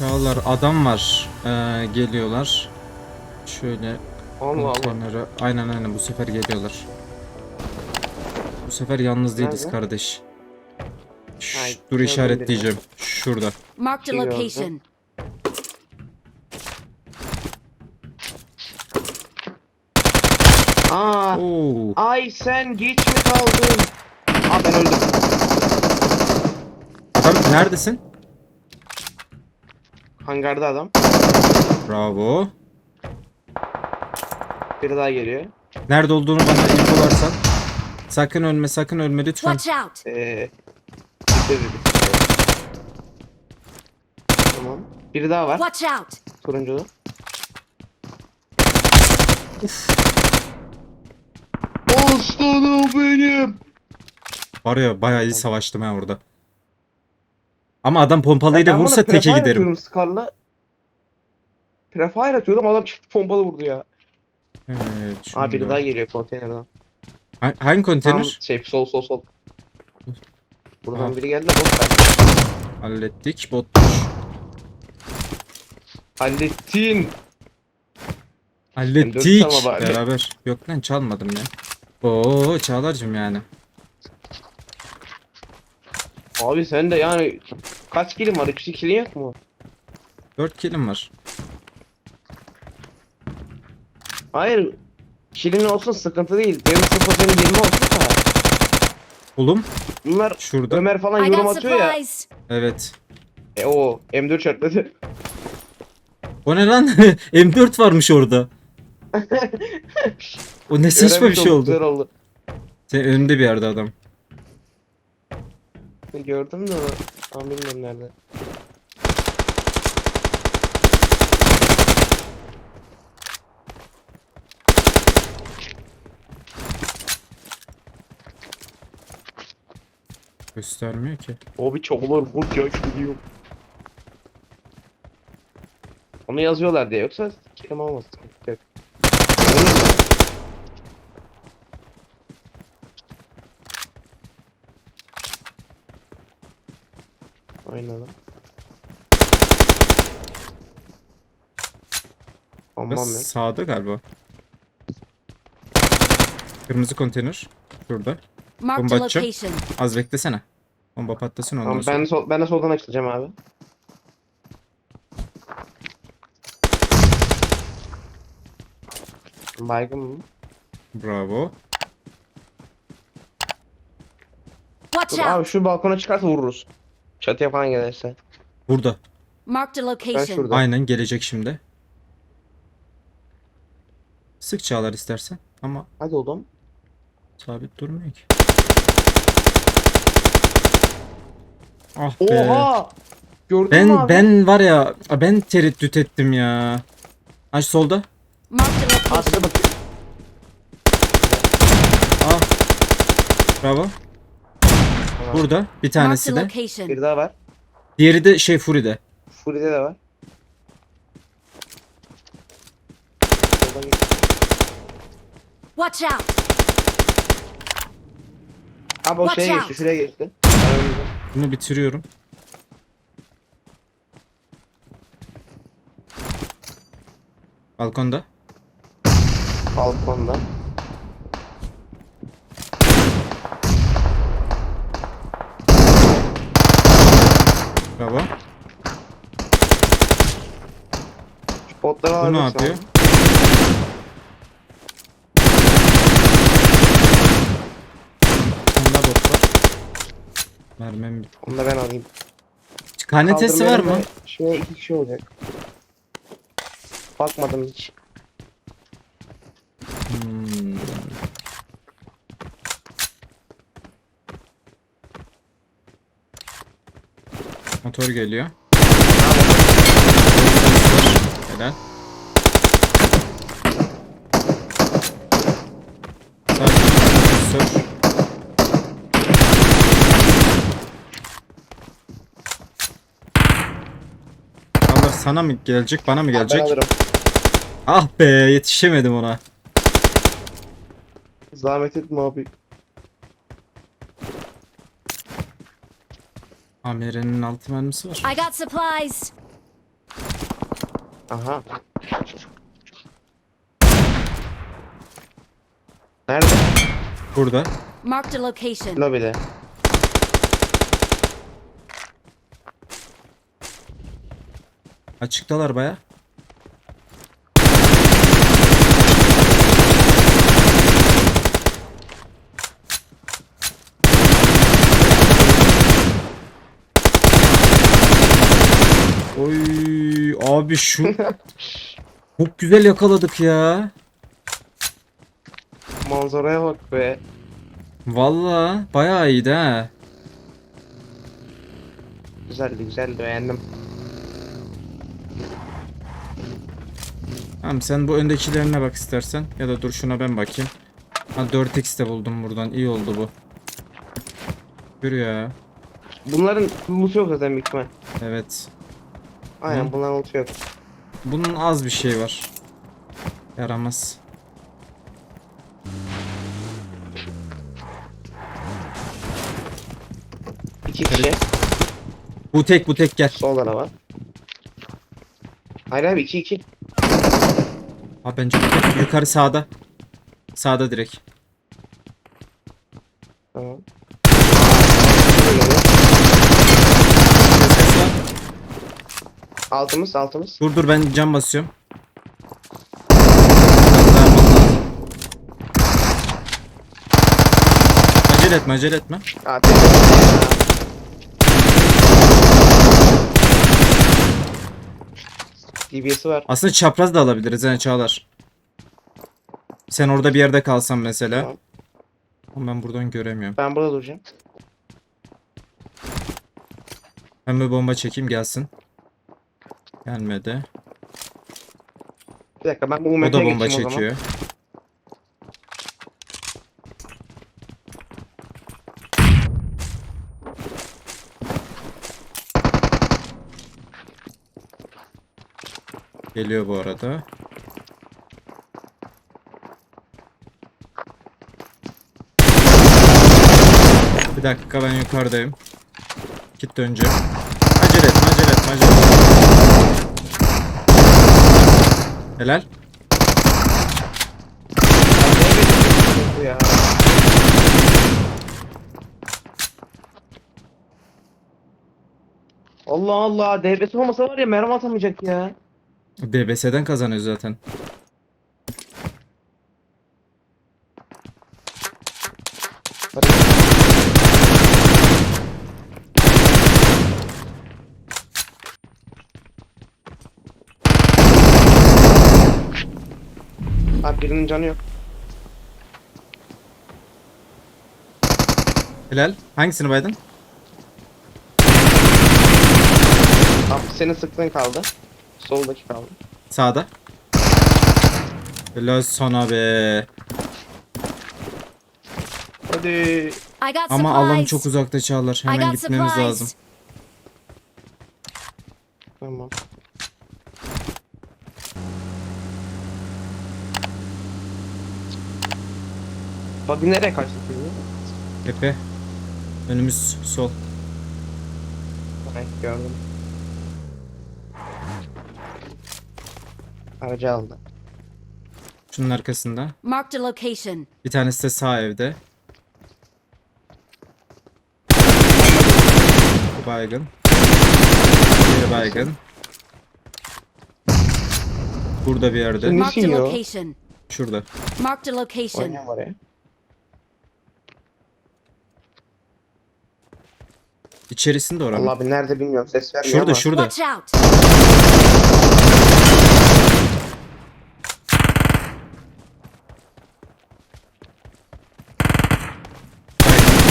Çağlar adam var. Ee, geliyorlar. Şöyle Allah Allah. konteynere. Aynen aynen bu sefer geliyorlar. Bu sefer yalnız değiliz Nerede? kardeş. Şş, Ay, dur gördüm işaretleyeceğim. Şurada. Marked a Şey gördüm. location. Aa, Oo. ay sen geç mi kaldın? Aa ben öldüm. Adam neredesin? Hangarda adam. Bravo. Biri daha geliyor. Nerede olduğunu bana infolarsan. Sakın ölme sakın ölme lütfen. Watch out! Ee, bitti. Tamam. Biri daha var. Watch out! Turunculu. Aslanım benim. Var ya bayağı iyi savaştım ha orada. Ama adam pompalıyla Ben buna vursa teke giderim. Scar'la. Prefire atıyordum adam çift pompalı vurdu ya. Evet. Biri şunu da- daha geliyor konteynerden. Ha- Hangi Tam konteyner? şey sol sol sol. Buradan Aa. biri geldi de bot ver. Hallettik. Bot. Hallettin. Hallettik. bari. Beraber. Yok lan çalmadım ya. Oo Çağlar'cım yani. Abi sen de yani kaç kilim var? 2 kilin yok mu? 4 kilim var. Hayır. Kilin olsun sıkıntı değil. Benim sıfır senin 20 olsun da. Oğlum Bunlar şurada. Ömer falan I yorum got atıyor ya. supplies! Evet. E o M4 çarptı. O ne lan? M4 varmış orada. O ne saçma bir şey olduk, oldu. Güzel oldu. Senin önünde bir yerde adam. Gördüm de. Ama bilmiyorum nerede. Göstermiyor ki. O bir çoğulur bu yaş gidiyor. Onu yazıyorlar diye yoksa kelime olmaz. Yok. Aynen ya. sağda galiba. Kırmızı konteyner. Şurada. Bomba location. Az beklesene. Bomba patlasın ondan Tamam sonra. ben, de sol, ben de soldan açılacağım abi. Baygın mı? Bravo. Dur abi şu balkona çıkarsa vururuz. Çatıya falan gelirse. Burada. Marked a Ben location. şurada. Aynen gelecek şimdi. Sık çağlar istersen. Ama Hadi oğlum. sabit durmuyor ki. Ah be. Oha! Gördün mü Ben abi? ben var ya ben tereddüt ettim ya. Aç solda. Marked a location. Aslında bak. Ah. Bravo. Burada bir tanesi de. Bir daha var. Diğeri de şey Furi'de. Fury'de de var. Watch out! Abi o Watch şeye out. geçti. Şuraya geçti. Bunu bitiriyorum. Balkonda. Balkonda. Bravo. Şu botları Bu ne alabilirsin yapıyor? abi. Onda bot var. Mermim bitti. Onu da ben alayım. KNT'si var Kaldırmayalım mı? da Şuraya iki kişi olacak. Bakmadım hiç. Hmm. Motor geliyor. Helal. Sür. Allah sana mı gelecek bana mı Ben gelecek? alırım. Ah be yetişemedim ona. Zahmet etme abi. Amirenin altı mermisi var. I got supplies! Aha. Nerede? Burada. Marked a location. Lobide. Açıktalar baya. Oy abi şu çok güzel yakaladık ya. Manzaraya bak be. Valla bayağı iyiydi ha. Güzeldi güzeldi beğendim. Tamam sen bu öndekilerine bak istersen. Ya da dur şuna ben bakayım. Ha 4x de buldum buradan. İyi oldu bu. Yürü ya. Bunların loot yok zaten büyük ihtimal. Evet. Aynen Hı. bunların loot yok. Bunun az bir şey var. Yaramaz. İki kişi. Bu tek bu tek gel. Solda da var. Hayır abi iki iki. Ha bence bu tek. Yukarı sağda. Sağda direkt. Tamam. Altımız altımız. Dur dur ben cam basıyorum. Acele etme acele etme. Aa, DBS'i var. Aslında çapraz da alabiliriz yani Çağlar. Sen orada bir yerde kalsan mesela. Tamam. Ama ben buradan göremiyorum. Ben burada duracağım. Ben bir bomba çekeyim gelsin. Gelmedi. Bir dakika ben bu O UMP'ye da bomba geçeyim o zaman. çekiyor. Geliyor bu arada. Bir dakika ben yukarıdayım. Git döneceğim. Acele etme acele etme acele etme. Helal. Allah Allah DBS olmasa var ya mermi atamayacak ya. DBS'den kazanıyor zaten. Abi birinin canı yok. Helal. Hangisini baydın? Abi senin sıktığın kaldı. Soldaki kaldı. Sağda. Helal sana be. Hadi. I got Ama alan supplies. çok uzakta Çağlar. I Hemen got gitmemiz supplies. lazım. Tamam. Buggy nereye kaçtı şimdi? Tepe. Önümüz sol. Evet gördüm. Aracı aldı. Şunun arkasında. Marked a location. Bir tanesi de sağ evde. Bu baygın. Diğeri baygın. Burada bir yerde. Şimdi- Marked a ya? location. Şurada. Marked a location. Oynayan var ya. İçerisinde oranın. Allah abi nerede bilmiyorum ses vermiyor Şurada ama. şurada. Watch out.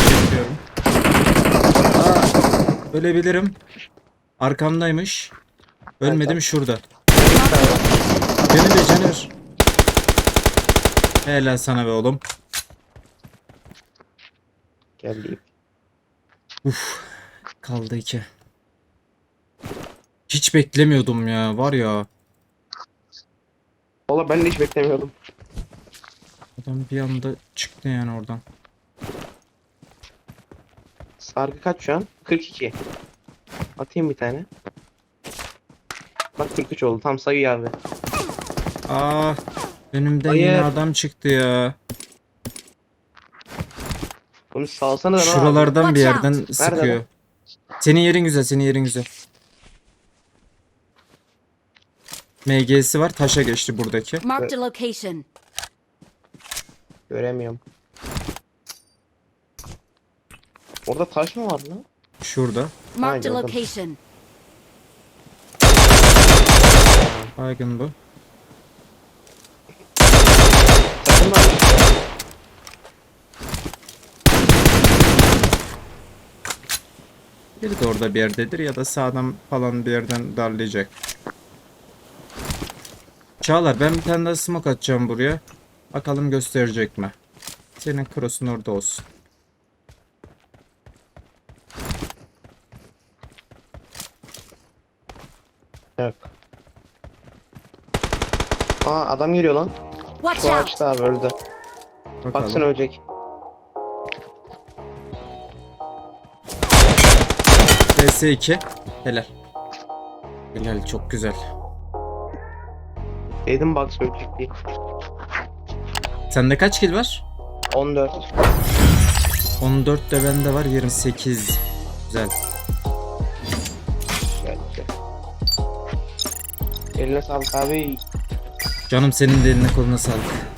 Çekiyorum. Aa, ölebilirim. Arkamdaymış. Ölmedim şurada. Benim de. Helal sana be oğlum. Geldi. Kaldı iki. Hiç beklemiyordum ya. Var ya. Valla ben de hiç beklemiyordum. Adam bir anda çıktı yani oradan. Sargı kaç şu an? 42. Atayım bir tane. Bak 43 oldu tam sayı geldi. Aa, önümden yine Hayır. adam çıktı ya. Bunu salsana da Şuralardan bir Watch yerden sıkıyor. Senin yerin güzel, senin yerin güzel. MG'si var, taşa geçti buradaki. Marked a location. Göremiyorum. Orada taş mı var lan? Şurada. Marked a gördüm. location. Baygın bu. Takım var. Biri de orada bir yerdedir ya da sağdan falan bir yerden darlayacak. Çağlar ben bir tane daha smoke atacağım buraya. Bakalım gösterecek mi? Senin cross'un orada olsun. Yok. Aa adam geliyor lan. Watch Şu out! ağaçta abi öldü. Bakalım. Baksana ölecek. PS2. Helal. Helal çok güzel. Dedim bak ölecek diye. Sende kaç kill var? 14. 14 de bende var 28. Güzel. Eline sağlık abi. Canım senin de eline koluna sağlık.